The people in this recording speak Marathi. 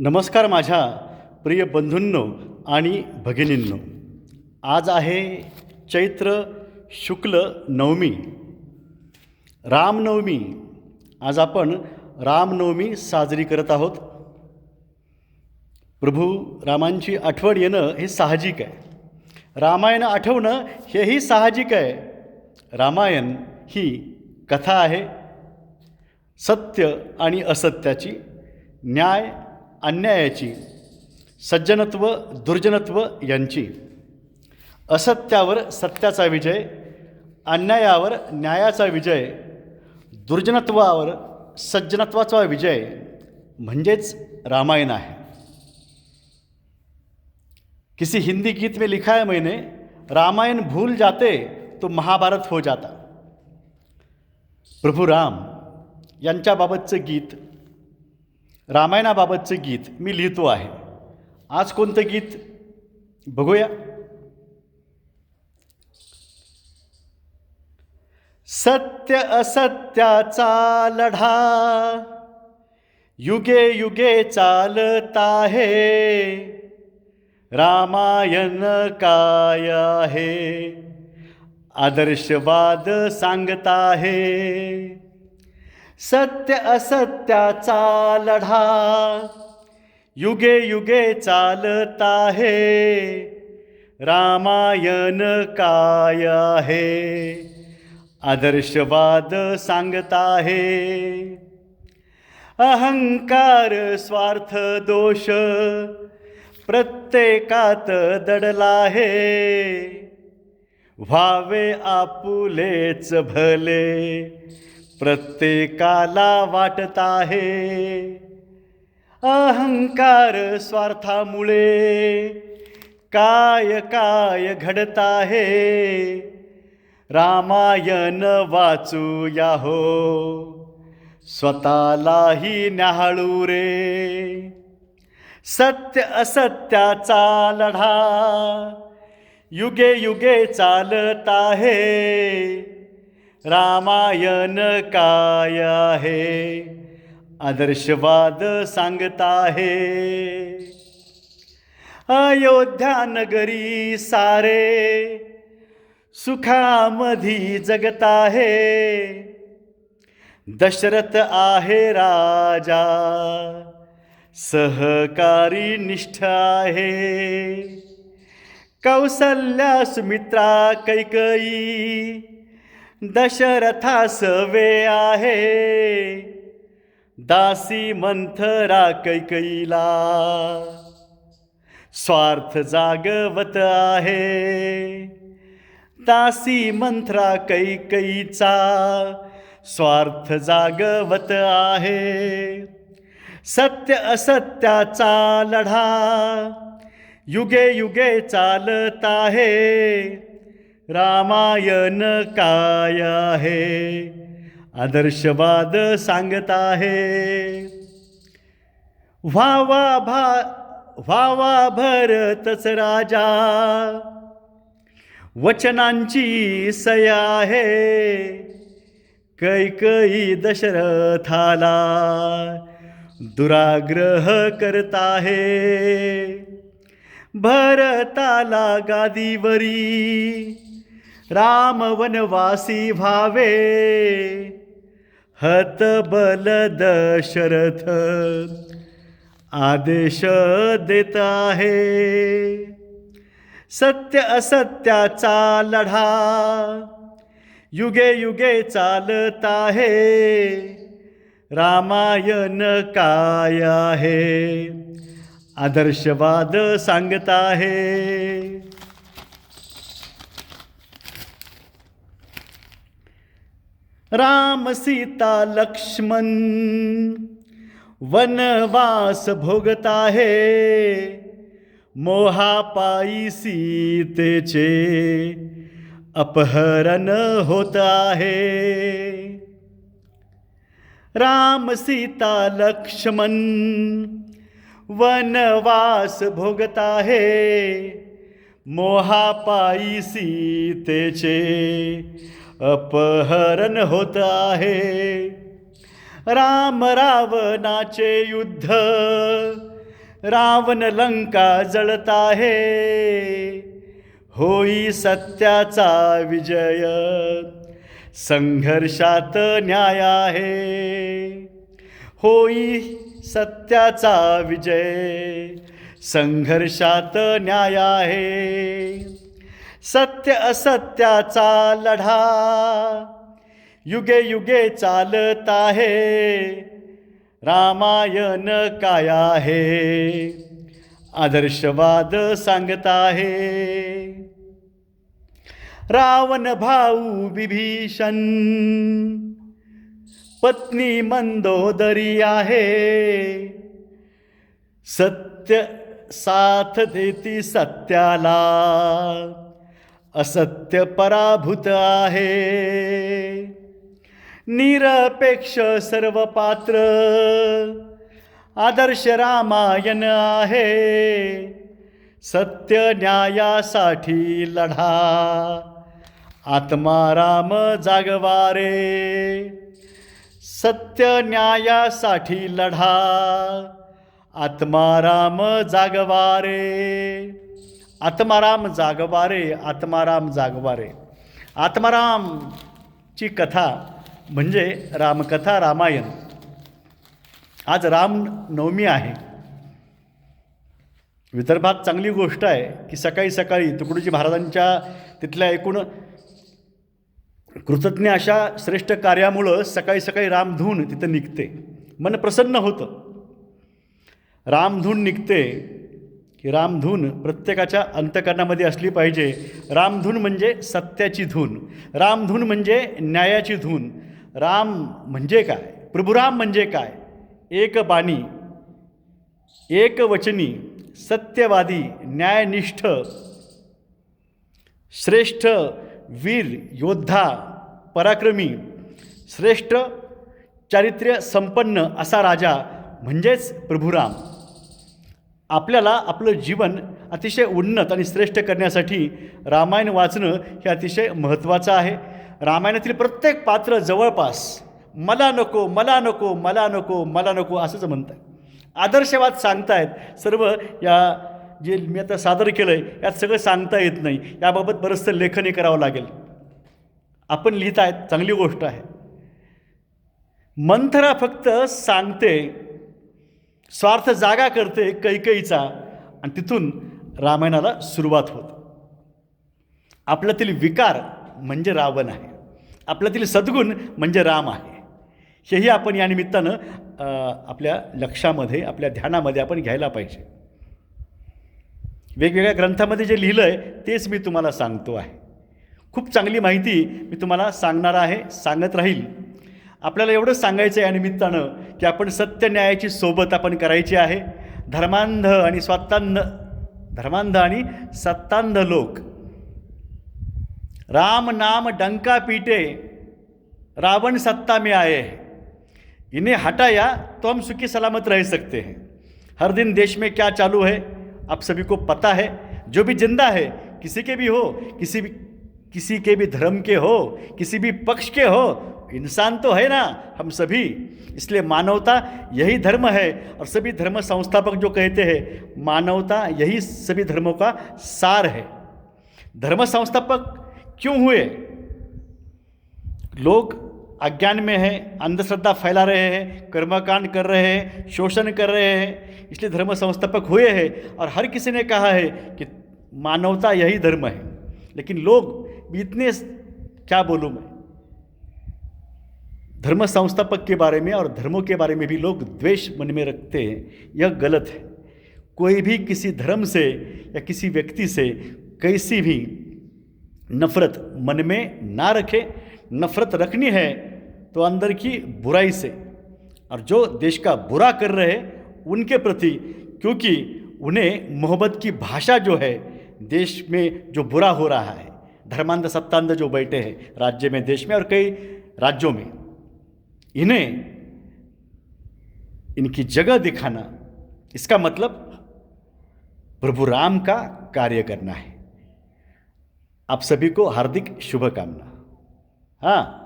नमस्कार माझ्या प्रिय बंधूंनो आणि भगिनींनो. आज आहे चैत्र शुक्ल नवमी रामनवमी. आज आपण रामनवमी साजरी करत आहोत. प्रभू रामांची आठवण येणं हे साहजिक आहे. रामायण आठवणं हेही साहजिक आहे. रामायण ही कथा आहे. सत्य आणि असत्याची न्याय अन्यायाची सज्जनत्व दुर्जनत्व यांची. असत्यावर सत्याचा विजय अन्यायावर न्यायाचा विजय दुर्जनत्वावर सज्जनत्वाचा विजय म्हणजेच रामायण आहे. किसी हिंदी गीत में लिखा है मैंने रामायण भूल जाते तो महाभारत हो जाता. प्रभू राम यांच्याबाबतचं गीत रामायणाबाबतचं गीत मी लिहितो आहे. आज कोणतं गीत? बघूया. सत्य असत्याचा लढा युगे युगे चालत आहे. रामायण काय आहे? आदर्शवाद सांगत आहे. सत्य असत्याचा लढा. युगे युगे चालत आहे. रामायण काय आहे? आदर्शवाद सांगत आहे. अहंकार स्वार्थ दोष प्रत्येकात दडला आहे. व्हावे आपुलेच भले प्रत्येकाला वाटत आहे. अहंकार स्वार्थामुळे काय काय घडत आहे? रामायण वाचूया हो. स्वतःलाही न्याहाळू रे. सत्य असत्याचा लढा युगे युगे चालत आहे. रामायण काय आहे? आदर्शवाद सांगत आहे. अयोध्या नगरी सारे सुखामधी जगत आहे. दशरथ आहे राजा सहकारी निष्ठ आहे. कौसल्या सुमित्रा कैकई दशरथास वे आहे. दासी मंथरा कैकईला स्वार्थ जागवत आहे. दासी मंथरा कैकईचा स्वार्थ जागवत आहे. सत्य असत्याचा लढा. युगे युगे चालत आहे. रामायण काय आहे? आदर्शवाद सांगत आहे. व्हावा भा व्हावा भरतच राजा. वचनांची सया आहे. कैकई दशरथाला दुराग्रह करत आहे. भरताला गादीवरी राम वनवासी भावे हतबल दशरथ आदेश देत आहे. सत्य असत्याचा लढा युगे युगे चालत आहे. रामायण काय आहे? आदर्शवाद सांगत आहे. राम सीता लक्ष्मण वनवास भोगत आहे मोहापायी सीतेचे अपहरण होत आहे राम सीता लक्ष्मण वनवास भोगत आहे मोहापायी सीतेचे अपहरण होत आहे. राम रावणाचे युद्ध रावण लंका जळत आहे. होई सत्याचा विजय संघर्षात न्याय आहे. होई सत्याचा विजय संघर्षात न्याय आहे. सत्य असत्याचा लढा. युगे युगे चालत आहे. रामायण काय आहे? आदर्शवाद सांगत आहे. रावण भाऊ विभीषण. पत्नी मंदोदरी आहे. सत्य साथ देती सत्याला. असत्य पराभूत आहे. निरपेक्ष सर्व पात्र आदर्श रामायण आहे. सत्य न्यायासाठी लढा. आत्माराम जागवारे. सत्य न्यायासाठी लढा. आत्माराम जागवारे. आत्माराम जागवारे आत्माराम जागवारे. आत्मारामची कथा म्हणजे रामकथा रामायण. आज रामनवमी आहे. विदर्भात चांगली गोष्ट आहे की सकाळी सकाळी तुकडोजी महाराजांच्या तिथल्या एकूण कृतज्ञ अशा श्रेष्ठ कार्यामुळं सकाळी सकाळी रामधून तिथं निघते. मन प्रसन्न होतं. रामधून निघते. की रामधून प्रत्येकाच्या अंतकरणामध्ये असली पाहिजे. रामधून म्हणजे सत्याची धून. रामधून म्हणजे न्यायाची धून. राम म्हणजे काय? प्रभुराम म्हणजे काय? एक बाणी एक वचनी सत्यवादी न्यायनिष्ठ श्रेष्ठ वीर योद्धा पराक्रमी श्रेष्ठ चारित्र्य संपन्न असा राजा म्हणजेच प्रभुराम. आपल्याला आपलं जीवन अतिशय उन्नत आणि श्रेष्ठ करण्यासाठी रामायण वाचणं हे अतिशय महत्त्वाचं आहे. रामायणातील प्रत्येक पात्र जवळपास मला नको मला नको मला नको मला नको असंच म्हणत आहे आदर्शवाद सांगतायत. सर्व या जे मी आता सादर केलं आहे यात सगळं सांगता येत नाही. याबाबत बरंचसं लेखनही करावं लागेल. आपण लिहित आहेत चांगली गोष्ट आहे. मंथरा फक्त सांगते स्वार्थ जागा करते कैकईचा. आणि तिथून रामायणाला सुरुवात होते. आपल्यातील विकार म्हणजे रावण आहे. आपल्यातील सद्गुण म्हणजे राम आहे. हेही आपण या निमित्तानं आपल्या लक्षामध्ये आपल्या ध्यानामध्ये आपण घ्यायला पाहिजे. वेगवेगळ्या ग्रंथामध्ये जे लिहिलं आहे तेच मी तुम्हाला सांगतो आहे. खूप चांगली माहिती मी तुम्हाला सांगणार आहे सांगत राहील. आपल्याला एवढंच सांगायचं आहे या निमित्तानं की आपण सत्य न्यायाची सोबत आपण करायची आहे. धर्मांध आणि स्वात्तांध धर्मांध आणि सत्तांध लोक. राम नाम डंका पीटे रावण सत्ता में आए इन्हें हटाया तो हम सुखी सलामत रह सकते हैं. हर दिन देश में क्या चालू है आप सभी को पता है. जो भी जिंदा है किसी के भी हो किसी भी किसी के भी धर्म के हो किसी भी पक्ष के हो इंसान तो है ना, हम सभी। इसलिए मानवता यही धर्म है और सभी धर्म संस्थापक जो कहते हैं, मानवता यही सभी धर्मों का सार है। धर्म संस्थापक क्यों हुए? लोग अज्ञान में हैं, अंधश्रद्धा फैला रहे हैं, कर्मकांड कर रहे हैं, शोषण कर रहे हैं। इसलिए धर्म संस्थापक हुए हैं और हर किसी ने कहा है कि मानवता यही धर्म है। लेकिन लोग इतने, क्या बोलूँ मैं? धर्म संस्थापक के बारे में और धर्मों के बारे में भी लोग द्वेष मन में रखते हैं। यह गलत है। कोई भी किसी धर्म से या किसी व्यक्ति से कैसी भी नफ़रत मन में ना रखे, नफ़रत रखनी है तो अंदर की बुराई से। और जो देश का बुरा कर रहे उनके प्रति, क्योंकि उन्हें मोहब्बत की भाषा जो है, देश में जो बुरा हो रहा है, धर्मांध सत्तांध जो बैठे हैं, राज्य में, देश में और कई राज्यों में। इन्हें इनकी जगह दिखाना, इसका मतलब प्रभु राम का कार्य करना है। आप सभी को हार्दिक शुभकामना। हाँ।